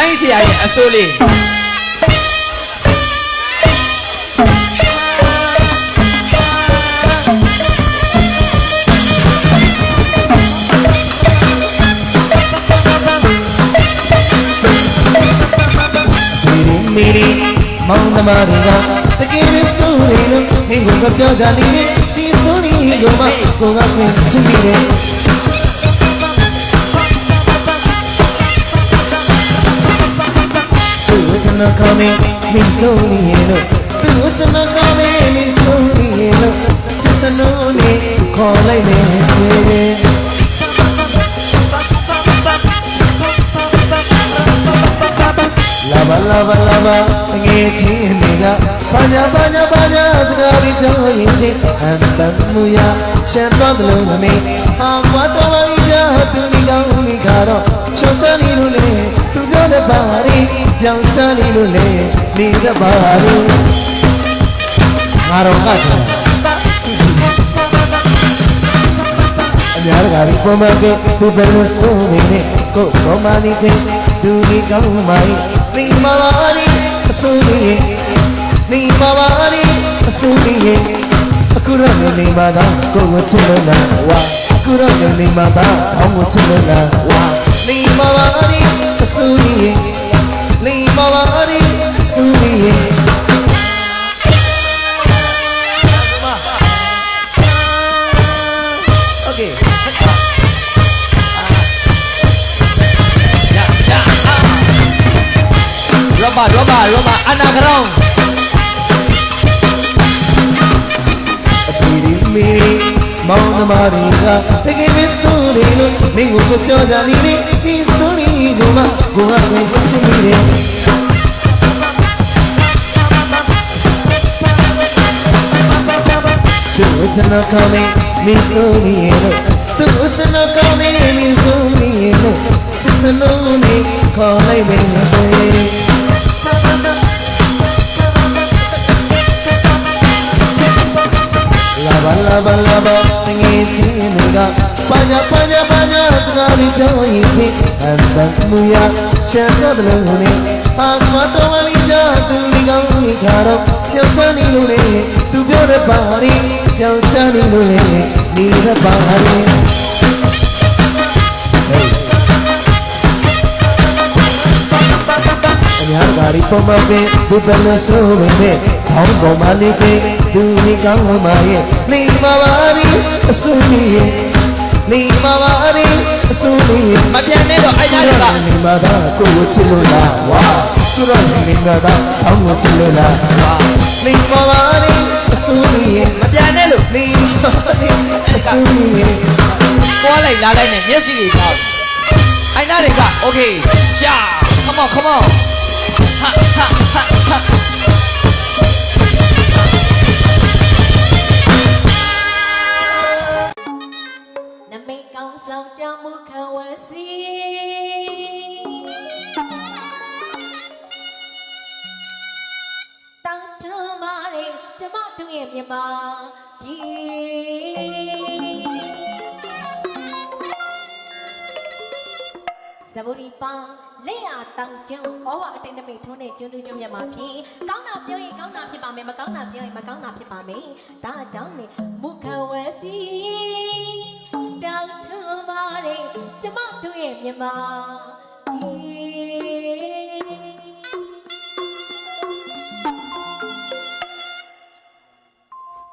ဆိုင်းဆရာရဲ့အစိုးလေးမီရီမောင်နှမတွေကတကယ်ပဲဆိုရင်လို့မင်းကပြောကြနေတယ်ဒီဆိုရင်ကိုမကိုကခွင့်ချင်နေတ ပါလာပါငယ်ချင်းတွေကဘာညာဘာညာဘာညာစကားပြီးပြောရင်ချင်း အန်တမှုရရှမ်းတော့တလုံးမမေဟာမတော်ပါဘူးကြာသူဒီကောင်းဒီကတော့ရှောင်းချနေလို့လေသူပြောတဲ့ပါရီပြောင်းချနေလို့လေနေတဲ့ပါရီငါတော့ကချင်အများကဒီပုံမှန်ကသူဘယ်လိုဆိုနေလဲကိုယ်ကောမနီကသူဒီကောင်းမိုင်းနေမာရီအစိုးရနေမာရီအစိုးရအခုတော့နေမာသာကိုယ်ကိုချစ်လို့လားဝါ အခုတော့နေမာသာအောင်းကိုချစ်လို့လားဝါနေမာရီအစိုးရနေမာရီအစိုးရ Okay. ရောဘာရောဘာရောဘာအနာဂရောင်းအပီဒီ မီမောင်နှမတွေကတကယ်ပဲဆိုနေလို့မင်းကိုပြောကြနေလေဒီဆိုနေကိုမှကိုကပဲချင်နေတယ်သူချင်တော့ကောင်းနေမင်းဆိုနေလို့သူချင်တော့ကောင်းနေမင်းဆိုနေလို့ချစ်စလုံးနေခေါ်လိုက်မယ် လာပါလာပါလာပါတငယ်ချင်းတွေကပါညာပါညာပါညာစကားလေးပြောရင်ဖြင့်အန်တမှုရရှမ်းတော့တလုံးနဲ့အာမတော်မလီကြသူလီကောင်းလီခါတော့ပြောင်းချနေလို့လေသူပြောတဲ့ပါရီပြောင်းချနေလို့လေနေတဲ့ပါရီအများကဒီပုံမှန်ပဲဒီပလဆိုးပဲ ခေါင်းပေါ်မှာလေးကသူဒီကောင်းမှာရဲ့နေပါပါရီအဆူမီရဲ့နေပါပါရီအဆူမီရဲ့မပြန်နဲ့တော့အဲ့ညာတွေကနေပါသာကိုယ်ကိုချစ်လို့လားဝါသူရနေပါသာအောင်းကိုချစ်လို့လားဝါနေပါပါရီအဆူမီရဲ့မပြန်နဲ့လို့နေပါပါရီအဆူမီရဲ့ပွားလိုက်လာလိုက်နဲ့မျက်စိတွေပေါက်အဲ့ညာတွေက okay ရှာ come on come on ဟာဟာဟာဟာ ရဲကျမတို့ရဲ့မြမပြည်ဇဗုရီပန်းလက်ရတောင်ကျုံဩဝအတိတ်နမိတ်ထုံးတဲ့ကျွန်းတူကျွန်းမြတ်မှာဖြစ်ကောင်းတာပြောရင်ကောင်းတာဖြစ်ပါမယ်မကောင်းတာပြောရင်မကောင်းတာဖြစ်ပါမယ်ဒါကြောင့်လေမုခဝစီတောင်ထမာရဲကျမတို့ရဲ့မြမပြည်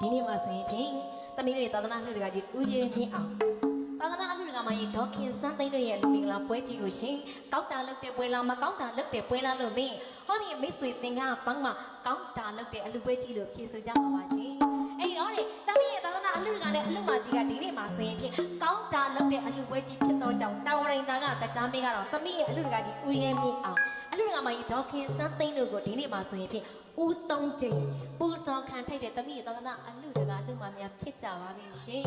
ဒီနေ့မှာဆိုရင်ဖြင့်သမီးတို့ရဲ့သာသနာ့လှုပ်တကကြီးဦးရဲမြင့်အောင်သာသနာအမှုကမှရေဒေါခင်စန်းသိန်းတို့ရဲ့လူမင်္ဂလာပွဲကြီးကိုရှင်ကောက်တာလုပ်တဲ့ပွဲလားမကောက်တာလုပ်တဲ့ပွဲလားလို့မင်းဟောဒီမိတ်ဆွေသင်္ကန်းပန်းမှာကောက်တာလုပ်တဲ့အလူပွဲကြီးလို့ဖြေဆိုကြပါပါရှင်အဲ့တော့တဲ့တမီးရဲ့သာသနာအမှုကလည်းအလူမကြီးကဒီနေ့မှာဆိုရင်ဖြင့်ကောက်တာလုပ်တဲ့အလူပွဲကြီးဖြစ်တော့ကြောင့်တာဝရိန်သားကတကြားမေးကတော့တမီးရဲ့အလူတကကြီးဦးရဲမြင့်အောင်အလူတကကမကြီးဒေါခင်စန်းသိန်းတို့ကိုဒီနေ့မှာဆိုရင်ဖြင့် ဦးသုံးကျိန်ပူဇော်ခံထိုက်တဲ့တမိသာသနာအလူတကာလူမများဖြစ်ကြပါပြီရှင်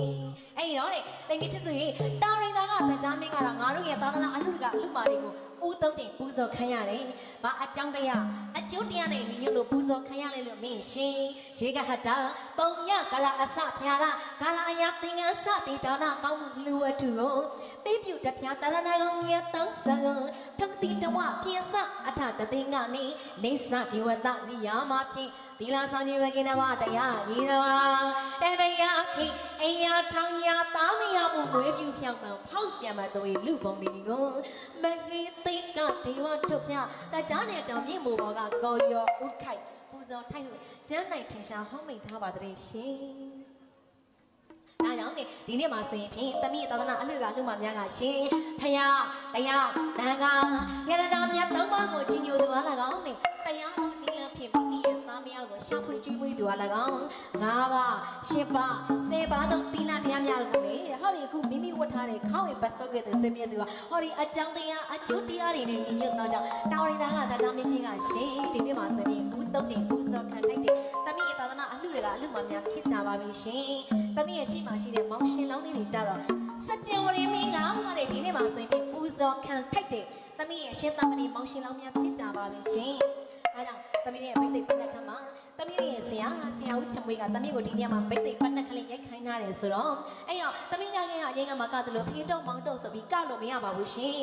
အဲ့ဒီတော့တဲ့တကယ်ချစ်ဆိုရင်တာရိန်သားကတကြားမင်းကတော့ငါတို့ရဲ့သာသနာအလူတကာလူမတွေကို ဦးသုံးကျိန်ပူဇော်ခံရတယ်ဘာအကြောင်းတရားအကျိုးတရားနဲ့ညီညွတ်လို့ပူဇော်ခံရလဲလို့မင်းရှင်ရေကဟတာပုံညကလာအစဖျာလာကလာအယာသင်္ကန်းစတိဒါနာကောင်းမှုလူဝတ္ထုကိုပိပြူတပြာတရဏဂုံမြေတောင်းဆံထက်တိတဝပြင်းစအထတသိင္ကနေနေစဒီဝတနိယာမဖြင့် သီလဆောင်ခြင်းဝကိနဝတရားဤသောတေဘယခိအိယာထောင်ညာသားမရမှုဝေပြူဖြောင်းမှဖောက်ပြန်မသွေလူပုံဒီကိုမခိသိကဒေဝထုတ်ပြတကြားနဲ့ကြောင့်မြင့်မို့ဘောကကောရောဥခိုက်ပူဇော်ထိုက်လို့ကျမ်းနိုင်ထင်ရှားဟောင်းမိန်ထားပါတဲ့ရှင်။ဒါကြောင့်ဒီနေ့မှာဆိုရင်ဖြင့်တမိသာသနာအလှကလူမများကရှင်ဖယားတရားတန်ခါရတနာမြတ်သုံးပါးကိုကြီးညိုသူအား၎င်းနဲ့တရားတော်နိလဖြင့်မိ မိရဲ့သားမယားကိုရှာဖွေကျွေးမွေးသူအား၎င်း၅ပါး၈ပါး၁၀ပါးသောသီလတရားများကိုလေဟောဒီအခုမိမိဝတ်ထားတဲ့ခေါင်းဝေပတ်ဆုပ်ခဲ့တဲ့ဆွေမြတ်သူကဟောဒီအကြောင်းတရားအကျိုးတရားတွေနဲ့ညီညွတ်သောကြောင့်တာဝရိတာကဒါကြောင့်မင်းကြီးကရှင်ဒီနေ့မှာဆိုရင်ဘူးတုတ်တင်ဘူးစောခံထိုက်တဲ့တမိရဲ့သာသနာအလှတွေကအလှမများဖြစ်ကြပါပြီရှင်တမိရဲ့ရှိမှရှိတဲ့မောင်ရှင်လောင်းလေးတွေကြတော့စကြဝဠာမင်းကဟောတဲ့ဒီနေ့မှာဆိုရင်ပူဇော်ခံထိုက်တဲ့တမိရဲ့ရှင်သမဏေမောင်ရှင်လောင်းများဖြစ်ကြပါပြီရှင်အဲ ကြောင့်သမီးရဲ့ပိတ်သိပ်ပတ်သက်ခမ်း မှာသမီးရဲ့ဆရာဆရာဦးချမွေးကသမီးကိုဒီနေ့မှာပိတ်သိပ်ပတ်သက်ခလေးရိုက်ခိုင်းထားတယ်ဆိုတော့အဲ့တော့သမီးညာခင်ကအရင်ကမှကတလို့ဖေးတော့မောင်းတော့ဆိုပြီးကလို့မရပါဘူးရှင်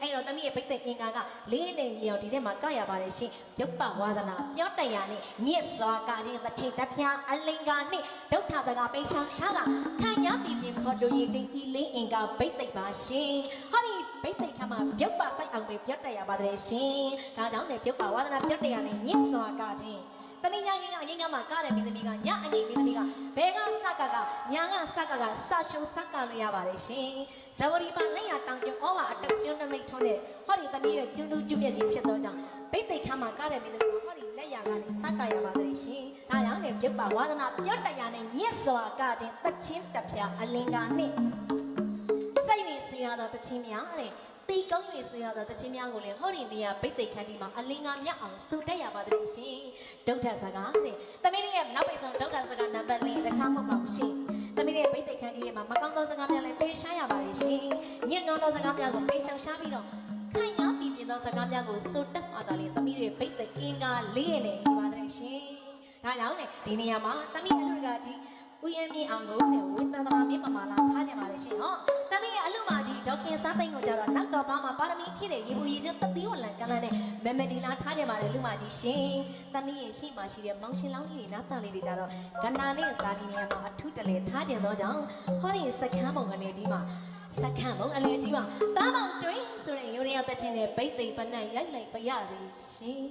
အဲ့တော့သမီးရဲ့ပိတ်သိပ်အင်္ကာကလေးနေကြီးအောင်ဒီထဲမှာကရပါတယ်ရှင်ရုပ်ပဝါဒနာပြောတရားနဲ့ညစ်စွာကခြင်းတစ်ချိန်တစ်ပြားအလင်္ကာနဲ့ဒုဋ္ဌစကားပိတ်ဆောင်ရှားကခံရပြပြခေါ်တူရခြင်းဤလေးအင်္ကာပိတ်သိပ်ပါရှင်ဟောဒီပိတ်သိပ်ခမ်းမှာရုပ်ပဆိုင်အောင်ပဲပြောတရားပါတယ်ရှင်ဒါကြောင့်လည်းရုပ်ပဝါဒနာပြောတရားနဲ့ညစ်စွာကခြင်း သမီးညာငယ်ကအရင်ကမှကားတယ်မင်းသမီးကညအငယ်မင်းသမီးကဘဲကစကကညာကစကကစရှုံစကလို့ရပါတယ်ရှင်ဇဝရီပါလက်ရတောင်ကျွန်းဩဝါအတက်ကျွန်းနမိတ်ထုံးတဲ့ဟောဒီသမီးရဲ့ကျွန်းလူကျွမြက်ကြီးဖြစ်သောကြောင့်ဘိတ်သိက်ခမ်းမှာကားတယ်မင်းသမီးကဟောဒီလက်ရကနေစကရပါတယ်ရှင်ဒါကြောင့်လေပြုတ်ပါဝါသနာပြတ်တရားနဲ့ညစ်စွာကခြင်းတချင်းတပြားအလင်္ကာနဲ့စိတ်ဝင်ဆွေရသောတချင်းများတဲ့ တီကောင်း၍ဆွေရသောတချင်းများကိုလည်းဟောဒီနေရာဘိတ်သိက်ခန်းကြီးမှာအလင်္ကာမြတ်အောင်စူတက်ရပါတယ်ရှင်ဒုဋ္ဌစကားတဲ့သမီးရဲ့နောက်ပိတ်ဆုံးဒုဋ္ဌစကားနံပါတ်၄တခြားမဟုတ်ပါဘူးရှင်သမီးရဲ့ဘိတ်သိက်ခန်းကြီးမှာမကောင်းသောစကားများလည်းပေးရှားရပါတယ်ရှင်ညစ်နှောသောစကားများကိုပေးရှောင်ရှားပြီးတော့ခိုင်ညာပြည်ပြင်းသောစကားများကိုစိုးတက်ပါတော်လေသမီးရဲ့ဘိတ်သိက်ကင်္ဂါလေးရဲ့နဲ့ဒီပါတယ်ရှင်ဒါကြောင့်လေဒီနေရာမှာသမီးအလူကကြီး ဦးရမြင့်အောင်ကိုတဲ့ဝင်းသန္တမမြင့်ပမာလာထားကြပါလေရှင်ဟောတမီးရဲ့အလူမကြီးဒေါခင်စားသိန်းကိုကြတော့နောက်တော့ဘာမှပါရမီဖြစ်တဲ့ရေဘူးရေကျွန်းတတိဝလန်ကလန်နဲ့မမဒီလာထားကြပါလေလူမကြီးရှင်တမီးရဲ့ရှိမှရှိတဲ့မောင်ရှင်လောင်းကြီးတွေနားတန်လေးတွေကြတော့ကန္နာနဲ့ဇာလီနေရာမှာအထုတလဲထားကြသောကြောင့်ဟောဒီစကမ်းပုံငလေးကြီးမှာစကမ်းပုံအလေးကြီးမှာပန်းမောင်ကျွင်းဆိုတဲ့ရုံရတဲ့ချင်းနဲ့ဘိတ်သိမ့်ပနက်ရိုက်လိုက်ပါရစေရှင်